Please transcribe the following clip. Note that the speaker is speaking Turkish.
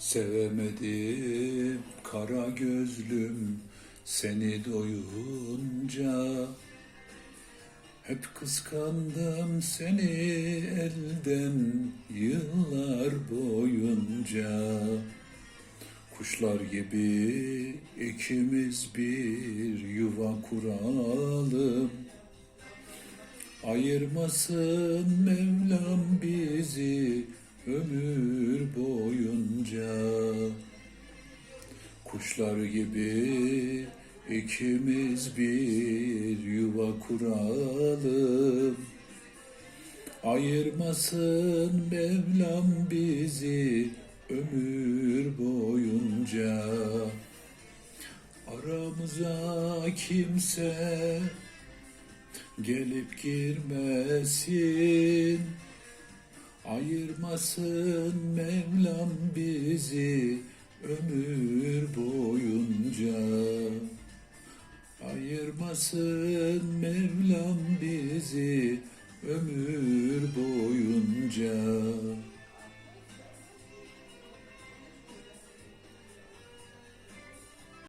Sevemedim kara gözlüm seni doyunca. Hep kıskandım seni elden yıllar boyunca. Kuşlar gibi ikimiz bir yuva kuralım. Ayırmasın Mevlam bizi ömür boyunca Kuşlar gibi ikimiz bir yuva kuralım. Ayırmasın Mevlam bizi ömür boyunca. Aramıza kimse gelip girmesin. Ayırmasın Mevlam bizi ömür Ayırmasın Mevlam bizi? Ömür